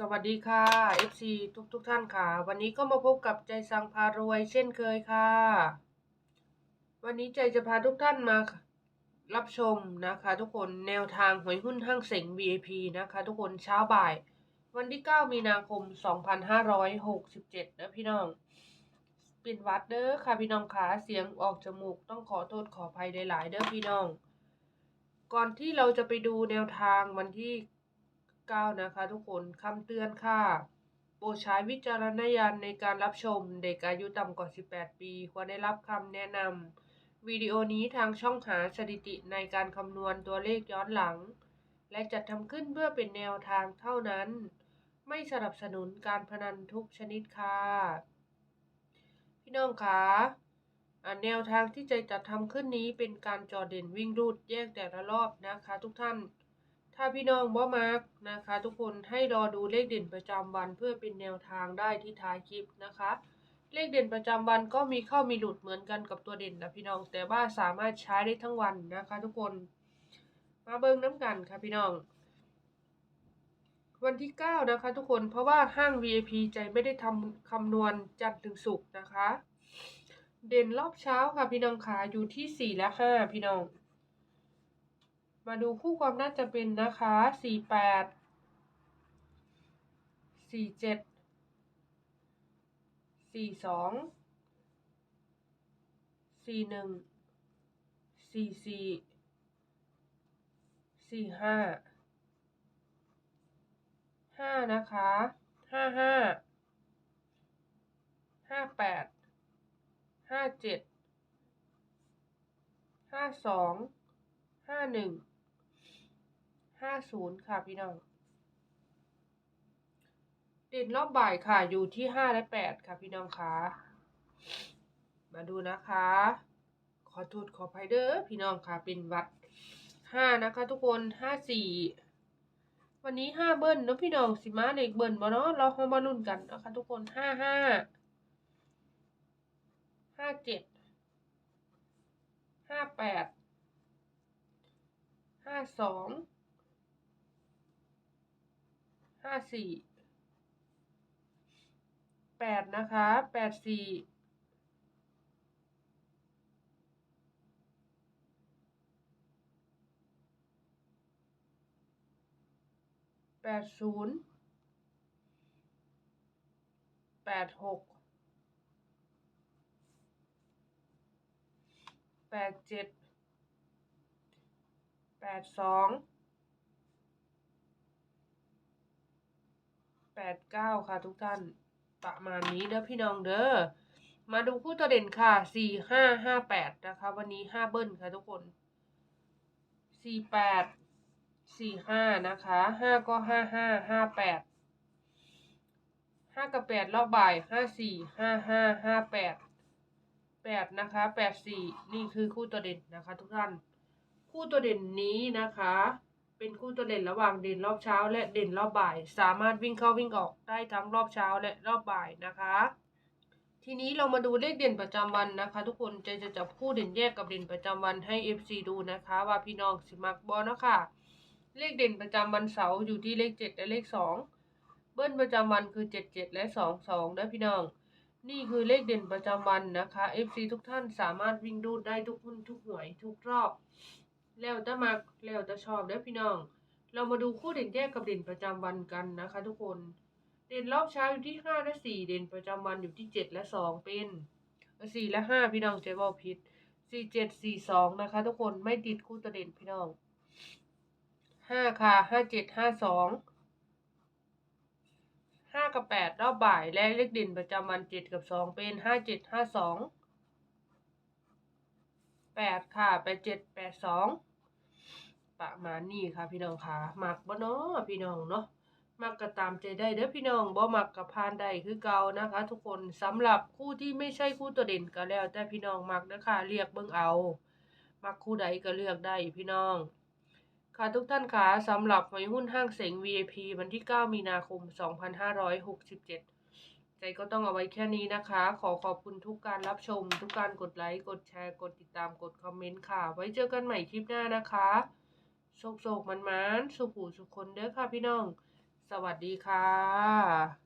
สวัสดีค่ะ FC ทุกทุกท่านค่ะ วันนี้ก็มาพบกับใจสังพารวยเช่นเคยค่ะ วันนี้ใจจะพาทุกท่านมารับชมนะคะ ทุกคนแนวทางหวยหุ้นห้างเสง VIP นะคะ ทุกคนเช้าบ่าย วันที่ 9 มีนาคม 2567นะพี่น้องเป็นวัดเด้อค่ะพี่น้องขาเสียงออกจมูกต้องขอโทษขออภัยหลาย ๆ เด้อพี่น้อง ก่อนที่เราจะไปดูแนวทางวันที่ 9 นะคะ ทุกคนคำเตือนค่ะ โปรดใช้วิจารณญาณในการรับชมเด็กอายุต่ำกว่า 18 ปี ควรได้รับคำแนะนำวิดีโอนี้ทางช่องหาสถิติในการคำนวณตัวเลขย้อนหลัง และจัดทำขึ้นเพื่อเป็นแนวทางเท่านั้น ไม่สนับสนุนการพนันทุกชนิดค่ะ พี่น้องคะแนวทางที่ใจจัดทำขึ้นนี้เป็นการจอเด่นวิ่งรูดแยกแต่ละรอบนะคะ ทุกท่าน ถ้าพี่น้องบ่มาร์กนะคะ ทุกคนให้รอดูเลขเด่นประจำวันเพื่อเป็นแนวทางได้ที่ท้ายคลิปนะคะ เลขเด่นประจำวันก็มีเข้ามีหลุดเหมือนกันกับตัวเด่นนะพี่น้องแต่ว่าสามารถใช้ได้ทั้งวันนะคะ ทุกคนมาเบิ่งน้ำกันค่ะพี่น้อง วันที่ 9 นะคะ ทุกคนเพราะว่าห้าง VIP ใจไม่ได้ทำคำนวณจันทร์ถึงศุกร์นะคะ เด่นรอบเช้าค่ะพี่น้องขาอยู่ที่ 4 และ 5 พี่น้อง มาดูคู่ความน่าจะเป็นนะคะสี่แปดสี่เจ็ดสี่สองสี่หนึ่งสี่สี่สี่ห้าห้านะคะห้าห้าห้าแปดห้าเจ็ดห้าสองห้าหนึ่ง ห้าศูนย์ค่ะพี่น้อง เด่นรอบบ่ายค่ะอยู่ที่ห้าและแปดค่ะพี่น้องคะมาดูนะคะ ขอโทษขออภัยเด้อพี่น้องค่ะเป็นวัดห้านะคะทุกคนห้าสี่วันนี้ห้าเบิ้ลเนาะพี่น้องสิมาเด็กเบิ้ลบ่เนาะเราเข้ามาลุ้นกันนะคะทุกคนห้าห้าห้าเจ็ดห้าแปดห้าสอง ห้า สี่แปดนะคะแปดสี่แปดศูนย์แปดหกแปดเจ็ดแปดสอง แปดเก้าค่ะทุกท่าน ประมาณนี้เด้อพี่น้องเด้อ มาดูคู่ตัวเด่นค่ะสี่ห้าห้าแปดนะคะ วันนี้ห้าเบิ้ลค่ะทุกคนสี่แปดสี่ห้านะคะห้าก็ห้าห้าห้าแปดห้ากับแปดรอบบ่ายห้าสี่ห้าห้าห้าแปดแปดนะคะแปดสี่นี่คือคู่ตัวเด่นนะคะ ทุกท่าน คู่ตัวเด่นนี้นะคะ เป็นคู่ตัวเด่นระหว่างเด่นรอบเช้า และเด่นรอบบ่าย สามารถวิ่งเข้าวิ่งออกได้ทั้งรอบเช้าและรอบบ่ายนะคะ ทีนี้เรามาดูเลขเด่นประจำวันนะคะ ทุกคนจะจะจับคู่เด่นแยกกับเด่นประจำวันให้ FC ดูนะคะ ว่าพี่น้องสิมักบอเนาะค่ะเลขเด่นประจำวันเสาร์อยู่ที่เลขเจ็ดและเลขสองเบิ้ลประจำวันคือเจ็ดเจ็ดและสองสองนะพี่น้องนี่คือเลขเด่นประจำวันนะคะ FC ทุกท่านสามารถวิ่งดูได้ทุกหุ้นทุกหวยทุกรอบ แล้วจะมักแล้วจะชอบเด้อพี่น้อง เรามาดูคู่เด่นแยกกับเด่นประจำวันกันนะคะ ทุกคน เด่นรอบเช้าอยู่ที่ห้าและสี่เด่นประจำวันอยู่ที่เจ็ดและสองเป็นสี่และห้าพี่น้องเจ๊บอกผิดสี่เจ็ดสี่สองนะคะ ทุกคนไม่ติดคู่ตัวเด่นพี่น้องห้าค่ะห้าเจ็ดห้าสองห้ากับแปดรอบบ่ายและเลขเด่นประจำวันเจ็ดกับสองเป็นห้าเจ็ดห้าสองแปดค่ะแปดเจ็ดแปดสอง ประมาณนี้ค่ะ พี่น้องค่ะมักบ่เนาะพี่น้องเนาะมักก็ตามใจได้เด้อพี่น้องบ่มักก็ผ่านได้คือเก่านะคะ ทุกคนสำหรับคู่ที่ไม่ใช่คู่ตัวเด่นก็แล้ว แต่พี่น้องมักนะคะเรียกเบิ่งเอามักคู่ใดก็เลือกได้พี่น้อง ค่ะทุกท่านค่ะสำหรับหวยหุ้นห้างเสง VIP วันที่ 9 มีนาคม 2567 ใจก็ต้องเอาไว้แค่นี้นะคะ ขอขอบคุณทุกการรับชม ทุกการกดไลค์ กดแชร์ กดติดตาม กดคอมเมนต์ค่ะ ไว้เจอกันใหม่คลิปหน้านะคะ โศกโศกมันมันสุขูสุขคนเด้อค่ะพี่น้อง สวัสดีค่ะ